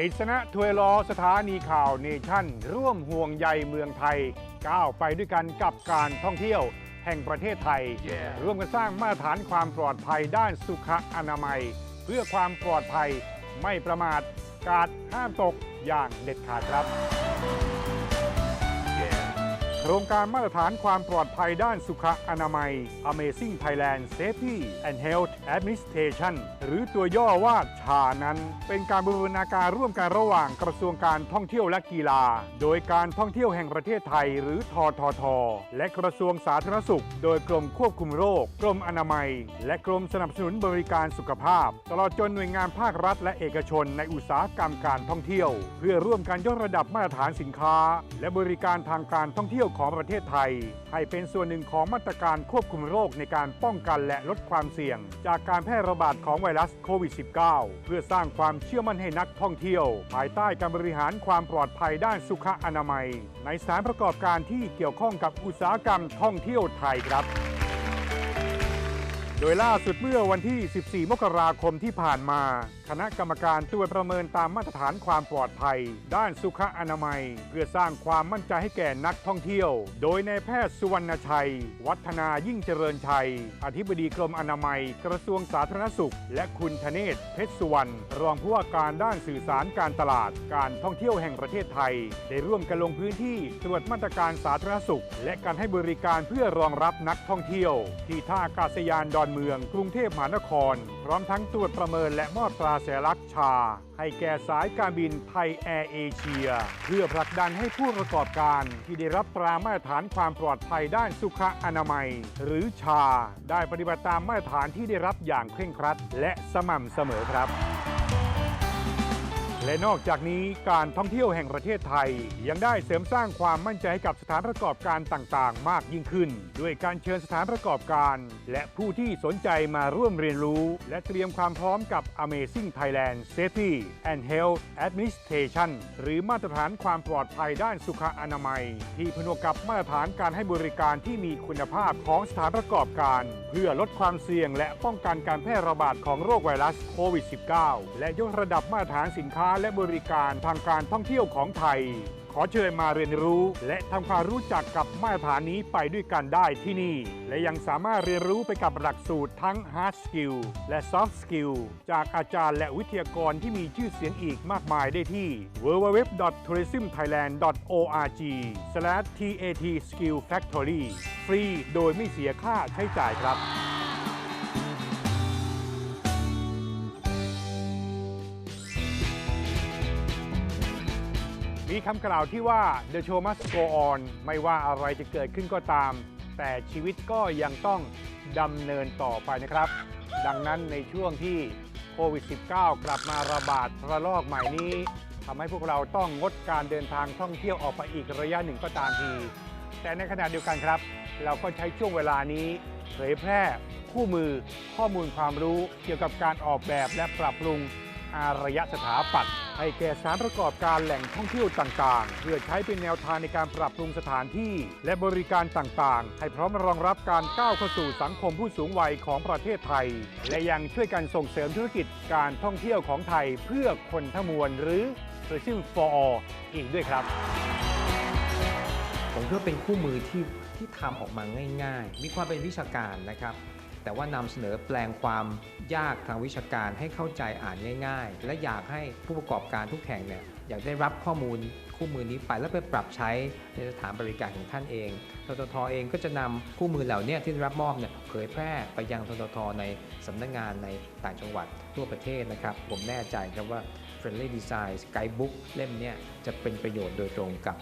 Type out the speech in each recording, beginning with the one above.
กฤษณะทวยล้อสถานีข่าวเนชั่น ร่วมห่วงใยเมืองไทย ก้าวไปด้วยกันกับการท่องเที่ยว แห่งประเทศไทยร่วมกันสร้างมาตรฐานความปลอดภัยด้านสุขอนามัย เพื่อความปลอดภัยไม่ประมาท กาดห้ามตกอย่างเด็ดขาดครับ โครงการมาตรฐานความปลอดภัยด้านสุขอนามัย Amazing Thailand Safety and Health Administration หรือตัวย่อว่าชานั้น เป็นการบูรณาการร่วมกันระหว่างกระทรวงการท่องเที่ยวและกีฬา โดยการท่องเที่ยวแห่งประเทศไทย หรือททท และกระทรวงสาธารณสุข โดยกรมควบคุมโรค กรมอนามัย และกรมสนับสนุนบริการสุขภาพ ตลอดจนหน่วยงานภาครัฐ และเอกชนในอุตสาหกรรมการท่องเที่ยว เพื่อร่วมกันยกระดับมาตรฐานสินค้า และบริการทางการท่องเที่ยวของประเทศไทย ให้เป็นส่วนหนึ่งของมาตรการควบคุมโรคในการป้องกันและลดความเสี่ยง จากการแพร่ระบาดของไวรัสโควิด -19 เพื่อสร้างความเชื่อมั่นให้นักท่องเที่ยว ภายใต้การบริหารความปลอดภัยด้านสุขอนามัย ในสถานประกอบการที่เกี่ยวข้องกับอุตสาหกรรมท่องเที่ยวไทยครับ โดยล่าสุดเมื่อวันที่ 14 มกราคมที่ผ่านมา คณะกรรมการตรวจประเมินตามมาตรฐานความปลอดภัย ด้านสุขอนามัย เพื่อสร้างความมั่นใจให้แก่นักท่องเที่ยว โดยนายแพทย์สุวรรณชัย วัฒนายิ่งเจริญชัย อธิบดีกรมอนามัย กระทรวงสาธารณสุข และคุณธเนศเพชรสุวรรณรองผู้ว่าการด้านสื่อสารการตลาด การท่องเที่ยวแห่งประเทศไทย ได้ร่วมกันลงพื้นที่ตรวจมาตรการสาธารณสุข และการให้บริการเพื่อรองรับนักท่องเที่ยว ที่ท่าอากาศยานดอนเมืองกรุงเทพมหานคร พร้อมทั้งตรวจประเมินและมอบตราสัญลักษณ์ชา ให้แก่สายการบินไทยแอร์เอเชีย เพื่อผลักดันให้ผู้ประกอบการที่ได้รับตรามาตรฐานความปลอดภัยด้านสุขอนามัย หรือชา ได้ปฏิบัติตามมาตรฐานที่ได้รับอย่างเคร่งครัด และสม่ำเสมอครับ และนอกจากนี้การท่องเที่ยวแห่งประเทศไทย ยังได้เสริมสร้างความมั่นใจให้กับสถานประกอบการต่างๆ มากยิ่งขึ้น ด้วยการเชิญสถานประกอบการ และผู้ที่สนใจมาร่วมเรียนรู้ และเตรียมความพร้อมกับ Amazing Thailand Safety and Health Administration หรือมาตรฐานความปลอดภัยด้านสุขอนามัย ที่ผนวกกับมาตรฐานการให้บริการที่มีคุณภาพของสถานประกอบการ เพื่อลดความเสี่ยงและป้องกันการแพร่ระบาดของโรคไวรัสโควิด -19 และยกระดับมาตรฐานสินค้าและบริการทางการท่องเที่ยวของไทย ขอเชิญมาเรียนรู้ และทำความรู้จักกับมาตรฐานนี้ไปด้วยกันได้ที่นี่ และยังสามารถเรียนรู้ไปกับหลักสูตรทั้ง Hard Skill และ Soft Skill จากอาจารย์และวิทยากรที่มีชื่อเสียงอีกมากมายได้ที่ www.tourismthailand.org/tat-skill-factory ฟรีโดยไม่เสียค่าใช้จ่ายครับ มีคำกล่าวที่ว่า The show must go on ไม่ว่าอะไรจะเกิดขึ้นก็ตาม แต่ชีวิตก็ยังต้องดำเนินต่อไปนะครับ ดังนั้นในช่วงที่โควิด -19 กลับมาระบาดระลอกใหม่นี้ทำให้พวกเราต้องงดการเดินทางท่องเที่ยวออกไปอีกระยะหนึ่งก็ตามที แต่ในขณะเดียวกันครับ เราก็ใช้ช่วงเวลานี้เผยแพร่คู่มือข้อมูลความรู้เกี่ยวกับการออกแบบและปรับปรุงอารยสถาปัตย์ ให้แก่สานประกอบการแหล่งท่องเที่ยวต่างๆ เพื่อใช้เป็นแนวทางในการปรับปรุงสถานที่ และบริการต่างๆ ให้พร้อมรองรับการก้าวเข้าสู่สังคมผู้สูงวัยของประเทศไทย และยังช่วยกันส่งเสริมธุรกิจการท่องเที่ยวของไทยเพื่อคนทั้งมวลหรือ Tourism for All อีกด้วยครับ ผมคิดว่าเป็นคู่มือที่ที่ทำออกมาง่าย ๆ มีความเป็นวิชาการนะครับ แต่ว่านำเสนอแปลงความยากทางวิชาการให้เข้าใจอ่านง่าย ๆ และอยากให้ผู้ประกอบการทุกแห่งเนี่ยอยากได้รับข้อมูลคู่มือนี้ไปแล้วไปปรับใช้ในสถานบริการของท่านเองทททเองก็จะนำคู่มือเหล่านี้ที่ได้รับมอบเนี่ยเผยแพร่ไปยังทททในสำนักงานในต่างจังหวัดทั่วประเทศนะครับ ผมแน่ใจครับว่า Friendly Design Guidebook เล่มนี้จะเป็นประโยชน์โดยตรงกับ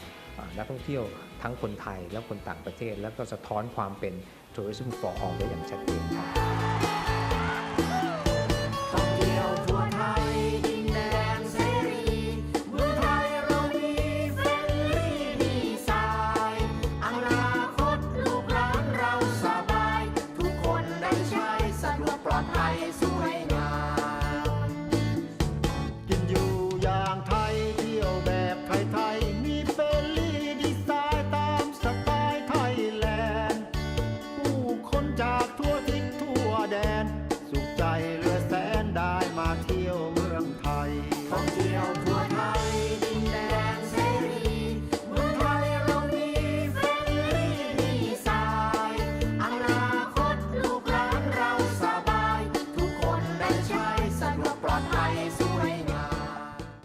นักท่องเที่ยวทั้งคนไทยและคนต่างประเทศ แล้วก็สะท้อนความเป็น Tourism for All ได้อย่างชัดเจนครับ